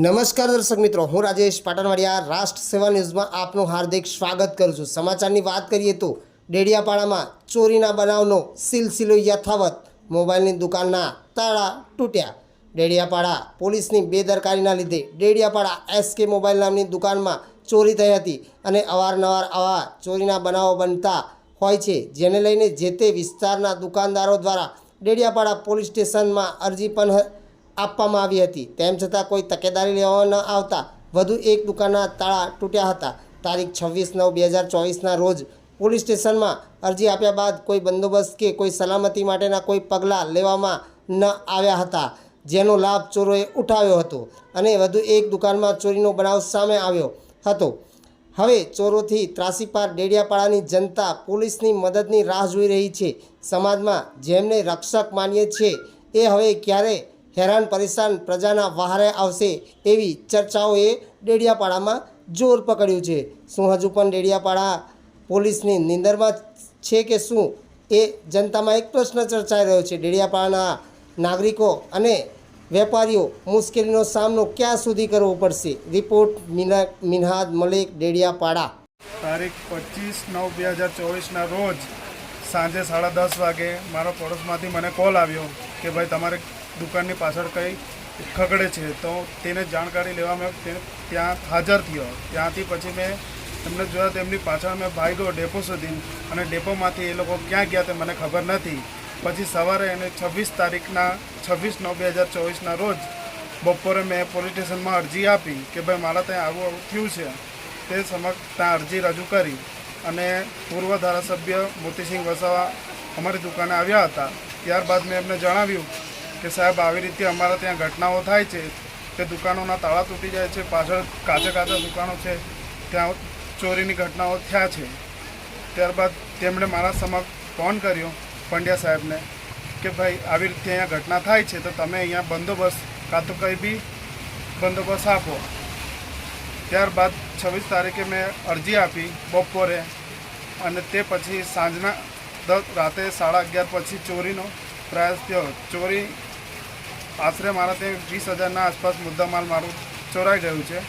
નમસ્કાર દર્શક મિત્રો, હું રાજેશ પાટણવાડિયા, રાષ્ટ્ર સેવા ન્યૂઝમાં આપનું હાર્દિક સ્વાગત કરું છું. સમાચારની વાત કરીએ તો, ડેડિયાપાડામાં ચોરીના બનાવનો સિલસિલો યથાવત મોબાઈલની દુકાનના તાળા તૂટ્યા. ડેડિયાપાડા પોલીસની બેદરકારીના લીધે ડેડિયાપાડા એસકે મોબાઈલ નામની દુકાનમાં ચોરી થઈ હતી અને અવારનવાર આવા ચોરીના બનાવો બનતા હોય છે. જેને લઈને જે તે વિસ્તારના દુકાનદારો દ્વારા ડેડિયાપાડા પોલીસ સ્ટેશનમાં અરજી પણ આપવામાં આવી હતી. તેમ છતાં કોઈ તકેદારી લેવામાં ન આવતા વધુ એક દુકાનના તાળા તૂટ્યા હતા. તારીખ છવ્વીસ નવ બે હજાર ચોવીસના રોજ પોલીસ સ્ટેશનમાં અરજી આપ્યા બાદ કોઈ બંદોબસ્ત કે કોઈ સલામતી માટેના કોઈ પગલાં લેવામાં ન આવ્યા હતા, જેનો લાભ ચોરોએ ઉઠાવ્યો હતો અને વધુ એક દુકાનમાં ચોરીનો બનાવ સામે આવ્યો હતો. હવે ચોરોથી ત્રાસીપાર ડેડિયાપાડાની જનતા પોલીસની મદદની રાહ જોઈ રહી છે. સમાજમાં જેમને રક્ષક માનીએ છીએ, એ હવે ક્યારે હેરાન પરેશાન પ્રજાના વહારે આવશે એવી ચર્ચાઓએ ડેડિયાપાડામાં જોર પકડ્યું છે. શું હજુ પણ ડેડિયાપાડા પોલીસની નિંદરમાં છે કે શું એ જનતામાં એક પ્રશ્ન ચર્ચાઈ રહ્યો છે. ડેડિયાપાડાના નાગરિકો અને વેપારીઓ મુશ્કેલીનો સામનો ક્યાં સુધી કરવો પડશે? રિપોર્ટ મિના મિનહાદ મલિક, ડેડિયાપાડા. તારીખ પચીસ નવ બે હજાર ચોવીસના રોજ સાંજે સાડા દસ વાગે મારા પડોશમાંથી મને કોલ આવ્યો કે ભાઈ તમારે દુકાનની પાછળ કંઈ ખગડે છે, તો તેને જાણકારી લેવા મેં ત્યાં હાજર થયો. ત્યાંથી પછી મેં એમને જોયા તેમની પાછળ મેં ભાગ્યો ડેપો સુધી અને ડેપોમાંથી એ લોકો ક્યાં ગયા તે મને ખબર નથી. પછી સવારે એને છવ્વીસ તારીખના, છવ્વીસ નવ બે હજાર ચોવીસના રોજ બપોરે મેં પોલીસ સ્ટેશનમાં અરજી આપી કે ભાઈ મારા ત્યાં આવું આવું થયું છે. તે સમક્ષ ત્યાં અરજી રજૂ કરી અને પૂર્વ ધારાસભ્ય મોતીસિંહ વસાવા અમારી દુકાને આવ્યા હતા. ત્યારબાદ મેં એમને જણાવ્યું કે સાહેબ, આવી રીતે અમારા ત્યાં ઘટનાઓ થાય છે કે દુકાનોના તાળા તૂટી જાય છે, પાછળ કાચા કાચા દુકાનો છે, ત્યાં ચોરીની ઘટનાઓ થયા છે. ત્યારબાદ તેમણે મારા સમક્ષ ફોન કર્યો પંડ્યા સાહેબને કે ભાઈ, આવી રીતે અહીંયા ઘટના થાય છે, તો તમે અહીંયા બંદોબસ્ત કાં તો કંઈ બી બંદોબસ્ત આપો. ત્યારબાદ છવ્વીસ તારીખે મેં અરજી આપી બપોરે અને તે પછી સાંજના રાતે સાડા અગિયાર પછી ચોરીનો પ્રયાસ થયો. ચોરી આશરે મારા ત્યાં વીસ હજારના આસપાસ મુદ્દામાલ મારું ચોરાઈ ગયું છે.